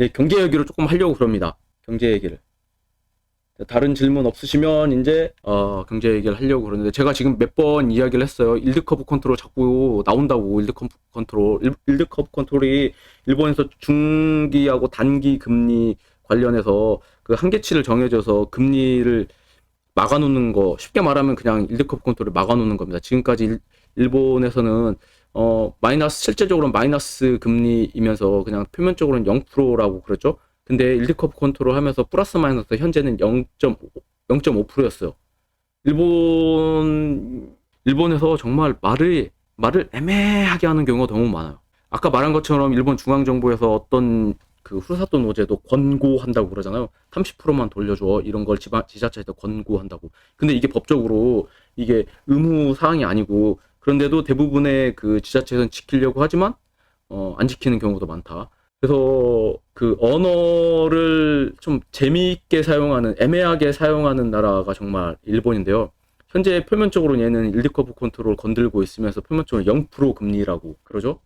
네, 경제 얘기를 조금 하려고 그럽니다. 경제 얘기를. 다른 질문 없으시면 이제 어, 경제 얘기를 하려고 그러는데 제가 지금 몇 번 이야기를 했어요. 일드 커브 컨트롤 자꾸 나온다고 일드 커브 컨트롤 일- 일드 커브 컨트롤이 일본에서 중기하고 단기 금리 관련해서 그 한계치를 정해줘서 금리를 막아놓는 거 쉽게 말하면 그냥 일드 커브 컨트롤을 막아놓는 겁니다. 지금까지 일, 일본에서는 어 마이너스 실제적으로는 마이너스 금리이면서 그냥 표면적으로는 0%라고 그랬죠. 근데 일드 커브 컨트롤 하면서 플러스 마이너스 현재는 0.5 0.5%였어요. 일본 일본에서 정말 말을 말을 애매하게 하는 경우가 너무 많아요. 아까 말한 것처럼 일본 중앙 정부에서 어떤 그 후사도 노제도 권고한다고 그러잖아요. 30%만 돌려줘 이런 걸 지자체에서 권고한다고. 근데 이게 법적으로 이게 의무 사항이 아니고 그런데도 대부분의 그 지자체에서는 지키려고 하지만 어, 안 지키는 경우도 많다. 그래서 그 언어를 좀 재미있게 사용하는 애매하게 사용하는 나라가 정말 일본인데요. 현재 표면적으로 얘는 일드커브 컨트롤 건들고 있으면서 표면적으로 0% 금리라고 그러죠.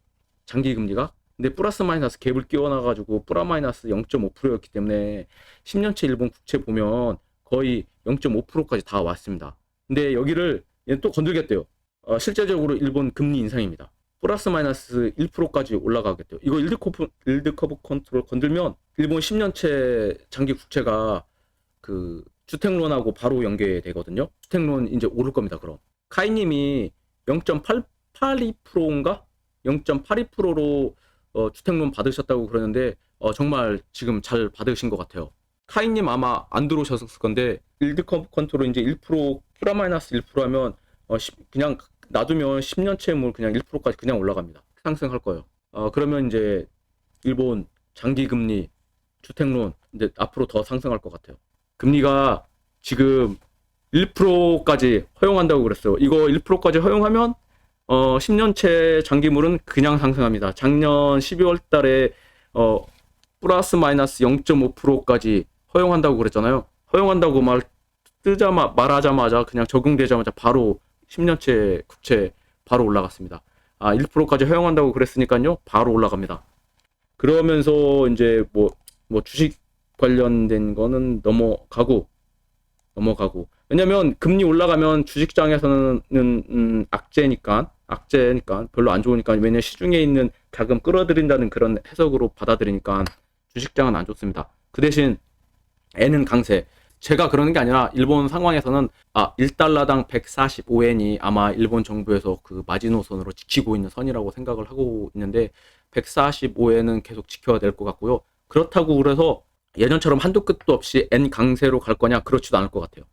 장기 금리가. 근데 플러스 마이너스 갭을 끼워놔 가지고 플라 마이너스 0.5%였기 때문에 10년째 일본 국채 보면 거의 0.5%까지 다 왔습니다. 근데 여기를 얘는 또 건들겠대요. 어, 실제적으로 일본 금리 인상입니다. 플러스 마이너스 1%까지 올라가겠대요. 이거 일드 커브, 일드 커브 컨트롤 건들면 일본 10년째 장기 국채가 그 주택론하고 바로 연계되거든요. 주택론 이제 오를 겁니다. 그럼 카이님이 0.882%인가 0.82%로 어, 주택론 받으셨다고 그러는데 어, 정말 지금 잘 받으신 것 같아요. 카이님 아마 안 들어오셨을 건데 일드 컨트롤 이제 1% 플라 마이너스 1% 하면 어, 시- 그냥 놔두면 10년 채 물 그냥 1%까지 그냥 올라갑니다. 상승할 거예요. 어, 그러면 이제 일본 장기 금리 주택론 이제 앞으로 더 상승할 것 같아요. 금리가 지금 1%까지 허용한다고 그랬어요. 이거 1%까지 허용하면 어 10년채 장기물은 그냥 상승합니다. 작년 12월 달에 어 플러스 마이너스 0.5%까지 허용한다고 그랬잖아요. 허용한다고 말 뜨자마 말하자마자 그냥 적용되자마자 바로 10년채 국채 바로 올라갔습니다. 아, 1%까지 허용한다고 그랬으니까요. 바로 올라갑니다. 그러면서 이제 뭐, 뭐 주식 관련된 거는 넘어가고, 넘어가고. 왜냐면 금리 올라가면 주식장에서는 음, 악재니까, 악재니까 별로 안 좋으니까 왜냐 시중에 있는 자금 끌어들인다는 그런 해석으로 받아들이니까 주식장은 안 좋습니다. 그 대신 N은 강세. 제가 그러는 게 아니라 일본 상황에서는 아 1달러당 145엔이 아마 일본 정부에서 그 마지노선으로 지키고 있는 선이라고 생각을 하고 있는데 145엔은 계속 지켜야 될 것 같고요. 그렇다고 그래서 예전처럼 한도 끝도 없이 N 강세로 갈 거냐 그렇지도 않을 것 같아요.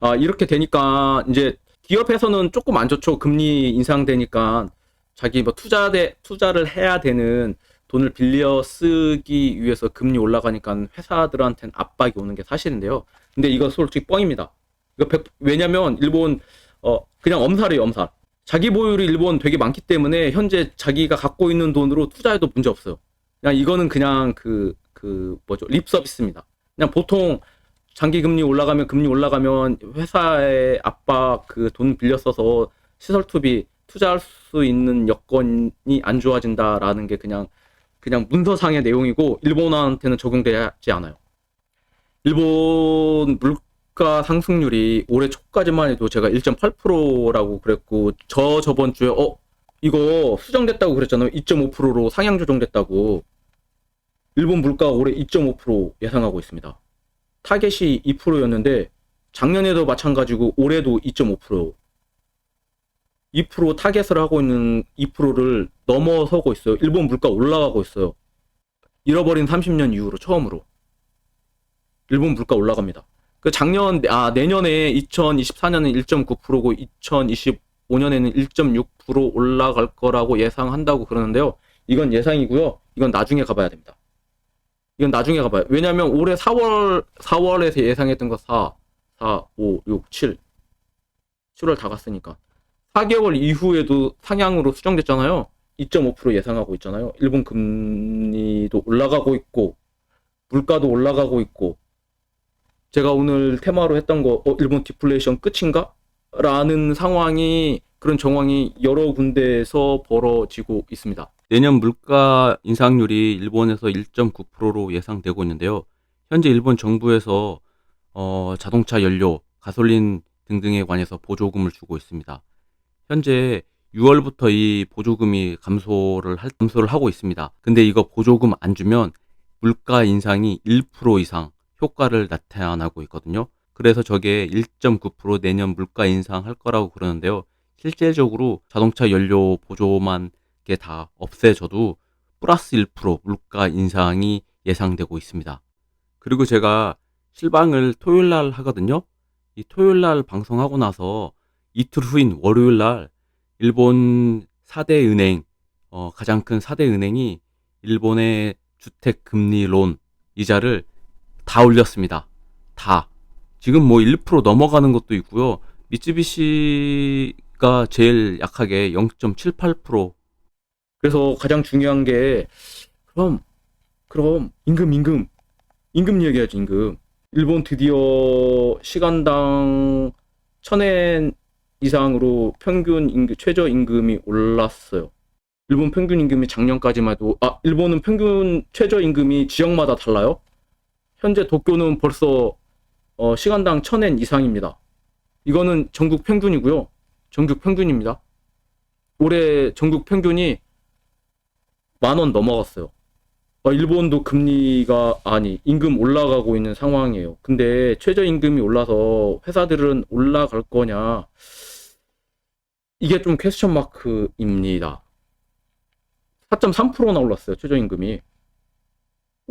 아 이렇게 되니까 이제 기업에서는 조금 안 좋죠. 금리 인상되니까 자기 뭐 투자대 투자를 해야 되는 돈을 빌려 쓰기 위해서 금리 올라가니까 회사들한테는 압박이 오는 게 사실인데요. 근데 이거 솔직히 뻥입니다. 이거 백- 왜냐면 일본 어 그냥 엄살이에요, 엄살. 자기 보유율이 일본 되게 많기 때문에 현재 자기가 갖고 있는 돈으로 투자해도 문제 없어요. 그냥 이거는 그냥 그 그 뭐죠 립 서비스입니다. 그냥 보통 장기 금리 올라가면 금리 올라가면 회사의 압박 그 돈 빌려 써서 시설 투비 투자할 수 있는 여건이 안 좋아진다라는 게 그냥 그냥 문서상의 내용이고 일본한테는 적용되지 않아요. 일본 물가 상승률이 올해 초까지만 해도 제가 1.8%라고 그랬고 저 저번 주에 어 이거 수정됐다고 그랬잖아요. 2.5%로 상향 조정됐다고. 일본 물가 올해 2.5% 예상하고 있습니다. 타겟이 2%였는데 작년에도 마찬가지고 올해도 2.5%. 2% 타겟을 하고 있는 2%를 넘어서고 있어요. 일본 물가 올라가고 있어요. 잃어버린 30년 이후로 처음으로. 일본 물가 올라갑니다. 그 작년 아 내년에 2024년은 1.9%고 2025년에는 1.6% 올라갈 거라고 예상한다고 그러는데요. 이건 예상이고요. 이건 나중에 가봐야 됩니다. 이건 나중에 가봐요. 왜냐면 올해 4월 4월에서 예상했던 거 4, 4, 5, 6, 7 7월 다 갔으니까 4개월 이후에도 상향으로 수정됐잖아요. 2.5% 예상하고 있잖아요. 일본 금리도 올라가고 있고 물가도 올라가고 있고 제가 오늘 테마로 했던 거 어, 일본 디플레이션 끝인가? 라는 상황이 그런 정황이 여러 군데에서 벌어지고 있습니다. 내년 물가 인상률이 일본에서 1.9%로 예상되고 있는데요. 현재 일본 정부에서 어, 자동차 연료, 가솔린 등등에 관해서 보조금을 주고 있습니다. 현재 6월부터 이 보조금이 감소를 할, 감소를 하고 있습니다. 근데 이거 보조금 안 주면 물가 인상이 1% 이상 효과를 나타나고 있거든요. 그래서 저게 1.9% 내년 물가 인상할 거라고 그러는데요. 실제적으로 자동차 연료 보조만 게 다 없애져도 플러스 1% 물가 인상이 예상되고 있습니다. 그리고 제가 실방을 토요일 날 하거든요. 이 토요일 날 방송하고 나서 이틀 후인 월요일 날 일본 4대 은행, 어, 가장 큰 4대 은행이 일본의 주택 금리 론 이자를 다 올렸습니다. 다. 지금 뭐 1% 넘어가는 것도 있고요. 미쯔비시가 제일 약하게 0.78% 그래서 가장 중요한 게 그럼 그럼 임금 임금 임금 얘기하지 임금 일본 드디어 시간당 천엔 이상으로 평균 임금 최저 임금이 올랐어요. 일본 평균 임금이 작년까지만 해도 아 일본은 평균 최저 임금이 지역마다 달라요. 현재 도쿄는 벌써 어, 시간당 천엔 이상입니다. 이거는 전국 평균이고요. 전국 평균입니다. 올해 전국 평균이 만 원 넘어갔어요. 어, 일본도 금리가 아니 임금 올라가고 있는 상황이에요. 근데 최저 임금이 올라서 회사들은 올라갈 거냐? 이게 좀 퀘스천 마크입니다. 4.3%나 올랐어요. 최저 임금이.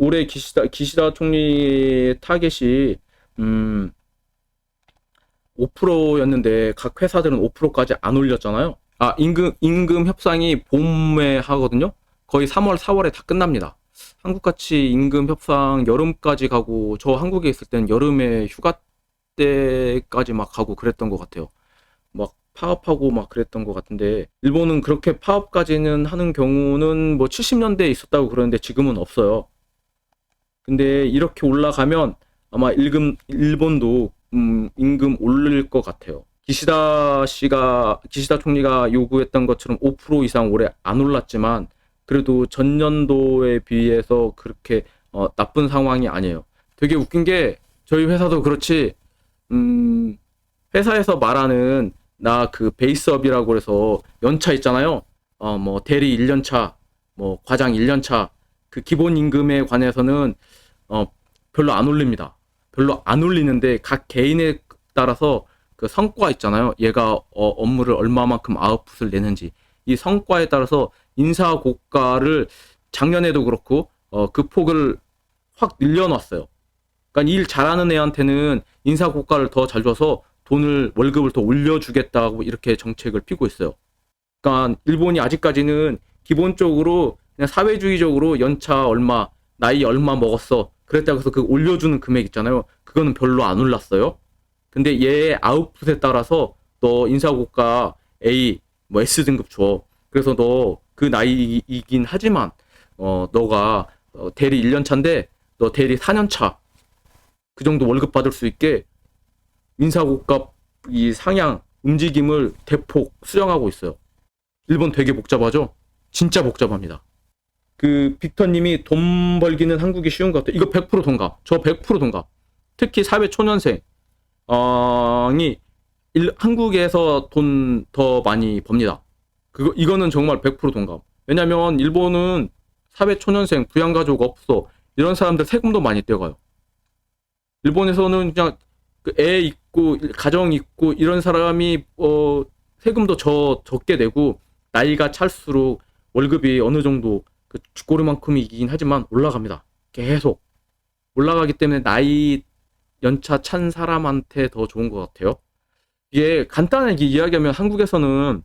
올해 기시다 기시다 총리 타겟이 음 5%였는데 각 회사들은 5%까지 안 올렸잖아요. 아 임금 임금 협상이 봄에 하거든요. 거의 3월, 4월에 다 끝납니다. 한국같이 임금 협상 여름까지 가고 저 한국에 있을 땐 여름에 휴가 때까지 막 가고 그랬던 것 같아요. 막 파업하고 막 그랬던 것 같은데 일본은 그렇게 파업까지는 하는 경우는 뭐 70년대에 있었다고 그러는데 지금은 없어요. 근데 이렇게 올라가면 아마 일금 일본도 음, 임금 오를 것 같아요. 기시다 씨가 기시다 총리가 요구했던 것처럼 5% 이상 올해 안 올랐지만 그래도 전년도에 비해서 그렇게 어, 나쁜 상황이 아니에요. 되게 웃긴 게 저희 회사도 그렇지 음, 회사에서 말하는 나 그 베이스업이라고 해서 연차 있잖아요. 어, 뭐 대리 1년차, 뭐 과장 1년차 그 기본 임금에 관해서는 어, 별로 안 올립니다. 별로 안 올리는데 각 개인에 따라서 그 성과 있잖아요. 얘가 어, 업무를 얼마만큼 아웃풋을 내는지 이 성과에 따라서 인사 고가를 작년에도 그렇고 어, 그 폭을 확 늘려놨어요. 그러니까 일 잘하는 애한테는 인사 고가를 더 잘 줘서 돈을 월급을 더 올려주겠다고 이렇게 정책을 피고 있어요. 그러니까 일본이 아직까지는 기본적으로 그냥 사회주의적으로 연차 얼마, 나이 얼마 먹었어. 그랬다고 해서 그 올려주는 금액 있잖아요. 그거는 별로 안 올랐어요. 근데 얘의 아웃풋에 따라서 너 인사고가 A, 뭐 S 등급 줘. 그래서 너 그 나이이긴 하지만 어 너가 어, 대리 1년 차인데 너 대리 4년 차. 그 정도 월급 받을 수 있게 인사고가 이 상향 움직임을 대폭 수정하고 있어요. 일본 되게 복잡하죠? 진짜 복잡합니다. 그 빅터님이 돈 벌기는 한국이 쉬운 것 같아요. 이거 100% 동감. 저 100% 동감. 특히 사회 초년생 어이 일- 한국에서 돈 더 많이 법니다. 그거 이거는 정말 100% 동감. 왜냐면 일본은 사회 초년생 부양가족 없어 이런 사람들 세금도 많이 떼가요. 일본에서는 그냥 그 애 있고 가정 있고 이런 사람이 어 세금도 저 적게 내고 나이가 찰수록 월급이 어느 정도 그 쥐꼬리만큼이긴 하지만 올라갑니다. 계속 올라가기 때문에 나이 연차 찬 사람한테 더 좋은 것 같아요. 이게 간단하게 이야기하면 한국에서는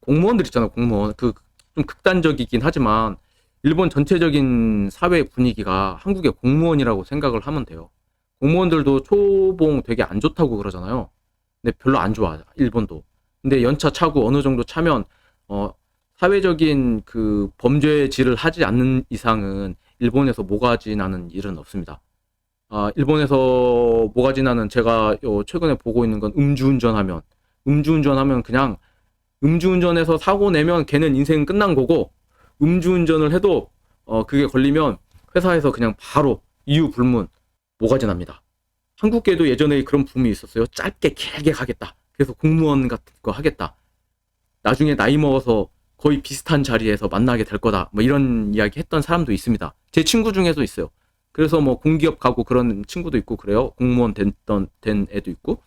공무원들 있잖아요, 공무원. 그 좀 극단적이긴 하지만 일본 전체적인 사회 분위기가 한국의 공무원이라고 생각을 하면 돼요. 공무원들도 초봉 되게 안 좋다고 그러잖아요. 근데 별로 안 좋아, 일본도. 근데 연차 차고 어느 정도 차면 어 사회적인 그 범죄질을 하지 않는 이상은 일본에서 모가지 나는 일은 없습니다. 아, 일본에서 모가지 나는 제가 요 최근에 보고 있는 건 음주운전하면 음주운전하면 그냥 음주운전해서 사고 내면 걔는 인생 끝난 거고 음주운전을 해도 어, 그게 걸리면 회사에서 그냥 바로 이유 불문 모가지 납니다. 한국계도 예전에 그런 붐이 있었어요. 짧게 길게 가겠다. 그래서 공무원 같은 거 하겠다. 나중에 나이 먹어서 거의 비슷한 자리에서 만나게 될 거다. 뭐 이런 이야기 했던 사람도 있습니다. 제 친구 중에도 있어요. 그래서 뭐 공기업 가고 그런 친구도 있고 그래요. 공무원 됐던 된 애도 있고.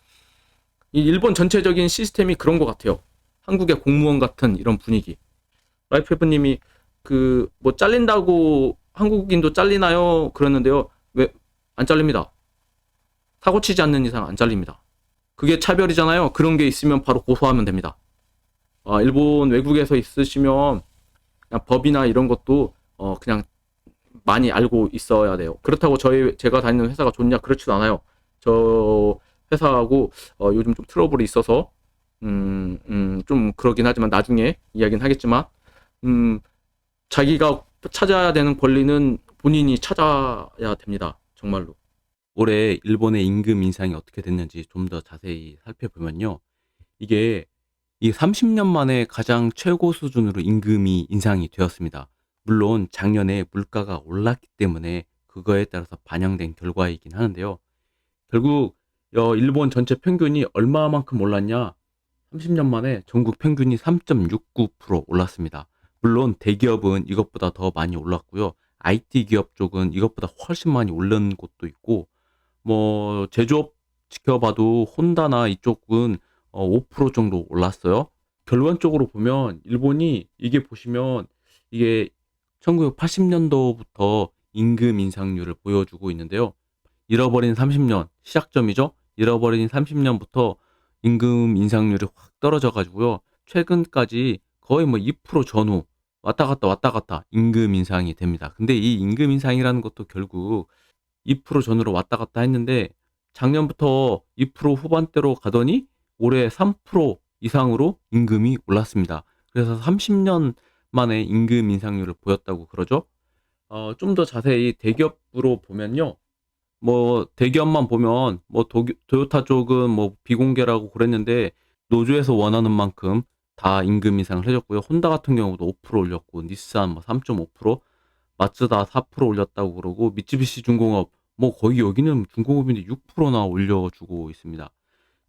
이 일본 전체적인 시스템이 그런 것 같아요. 한국의 공무원 같은 이런 분위기. 라이프해프님이 그 뭐 잘린다고 한국인도 잘리나요? 그랬는데요. 왜 안 잘립니다. 사고 치지 않는 이상 안 잘립니다. 그게 차별이잖아요. 그런 게 있으면 바로 고소하면 됩니다. 아, 일본 외국에서 있으시면 그냥 법이나 이런 것도 어, 그냥 많이 알고 있어야 돼요. 그렇다고 저희 제가 다니는 회사가 좋냐 그렇지도 않아요. 저 회사하고 어, 요즘 좀 트러블이 있어서 음, 음, 좀 그러긴 하지만 나중에 이야기는 하겠지만 음, 자기가 찾아야 되는 권리는 본인이 찾아야 됩니다. 정말로. 올해 일본의 임금 인상이 어떻게 됐는지 좀 더 자세히 살펴보면요. 이게 이 30년 만에 가장 최고 수준으로 임금이 인상이 되었습니다. 물론 작년에 물가가 올랐기 때문에 그거에 따라서 반영된 결과이긴 하는데요. 결국 어, 일본 전체 평균이 얼마만큼 올랐냐? 30년 만에 전국 평균이 3.69% 올랐습니다. 물론 대기업은 이것보다 더 많이 올랐고요. IT 기업 쪽은 이것보다 훨씬 많이 오른 곳도 있고 뭐 제조업 지켜봐도 혼다나 이쪽은 어, 5% 정도 올랐어요. 결론적으로 보면 일본이 이게 보시면 이게 1980년도부터 임금 인상률을 보여주고 있는데요. 잃어버린 30년 시작점이죠. 잃어버린 30년부터 임금 인상률이 확 떨어져 가지고요. 최근까지 거의 뭐 2% 전후 왔다 갔다 왔다 갔다 임금 인상이 됩니다. 근데 이 임금 인상이라는 것도 결국 2% 전후로 왔다 갔다 했는데 작년부터 2% 후반대로 가더니 올해 3% 이상으로 임금이 올랐습니다. 그래서 30년 만에 임금 인상률을 보였다고 그러죠. 어, 좀 더 자세히 대기업으로 보면요. 뭐 대기업만 보면 뭐 도, 토요타 쪽은 뭐 비공개라고 그랬는데 노조에서 원하는 만큼 다 임금 인상을 해줬고요. 혼다 같은 경우도 5% 올렸고 닛산 뭐 3.5%, 마츠다 4% 올렸다고 그러고 미쯔비시 중공업 뭐 거의 여기는 중공업인데 6%나 올려주고 있습니다.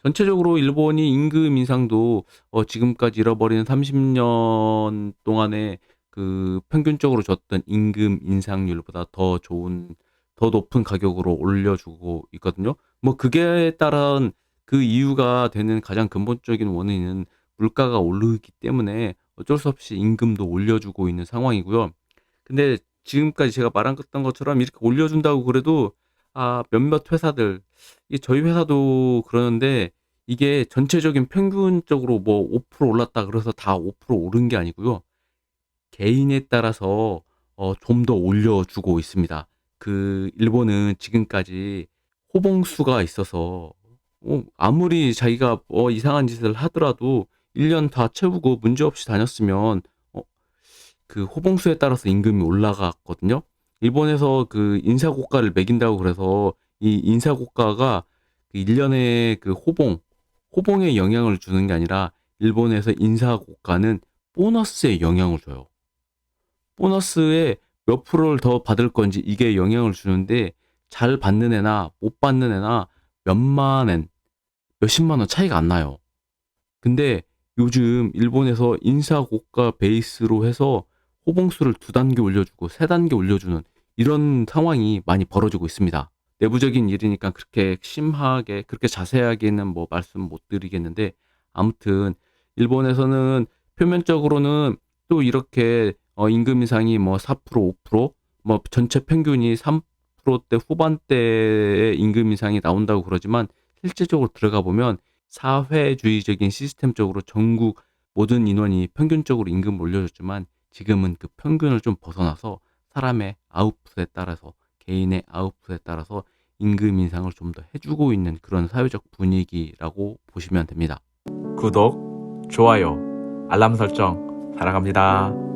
전체적으로 일본이 임금 인상도 어, 지금까지 잃어버린 30년 동안에 그 평균적으로 줬던 임금 인상률보다 더 좋은 더 높은 가격으로 올려주고 있거든요. 뭐 그게 따른 그 이유가 되는 가장 근본적인 원인은 물가가 오르기 때문에 어쩔 수 없이 임금도 올려주고 있는 상황이고요. 근데 지금까지 제가 말했던 것처럼 이렇게 올려준다고 그래도 아 몇몇 회사들 이 저희 회사도 그러는데 이게 전체적인 평균적으로 뭐 5% 올랐다 그래서 다 5% 오른 게 아니고요. 개인에 따라서 어, 좀 더 올려주고 있습니다. 그 일본은 지금까지 호봉수가 있어서 어, 아무리 자기가 어, 이상한 짓을 하더라도 1년 다 채우고 문제없이 다녔으면 어, 그 호봉수에 따라서 임금이 올라갔거든요. 일본에서 그 인사고가를 매긴다고 그래서 이 인사고가가 그 1년에 그 호봉, 호봉에 영향을 주는 게 아니라 일본에서 인사고가는 보너스에 영향을 줘요. 보너스에 몇 프로를 더 받을 건지 이게 영향을 주는데 잘 받는 애나 못 받는 애나 몇만 엔, 몇십만 원 차이가 안 나요. 근데 요즘 일본에서 인사고가 베이스로 해서 호봉수를 두 단계 올려주고 세 단계 올려주는 이런 상황이 많이 벌어지고 있습니다. 내부적인 일이니까 그렇게 심하게 그렇게 자세하게는 뭐 말씀 못 드리겠는데 아무튼 일본에서는 표면적으로는 또 이렇게 어, 임금 인상이 뭐 4%, 5%뭐 전체 평균이 3%대 후반대의 임금 인상이 나온다고 그러지만 실제적으로 들어가 보면 사회주의적인 시스템적으로 전국 모든 인원이 평균적으로 임금을 올려줬지만 지금은 그 평균을 좀 벗어나서 사람의 아웃풋에 따라서 개인의 아웃풋에 따라서 임금 인상을 좀 더 해주고 있는 그런 사회적 분위기라고 보시면 됩니다. 구독, 좋아요, 알람 설정 사랑합니다.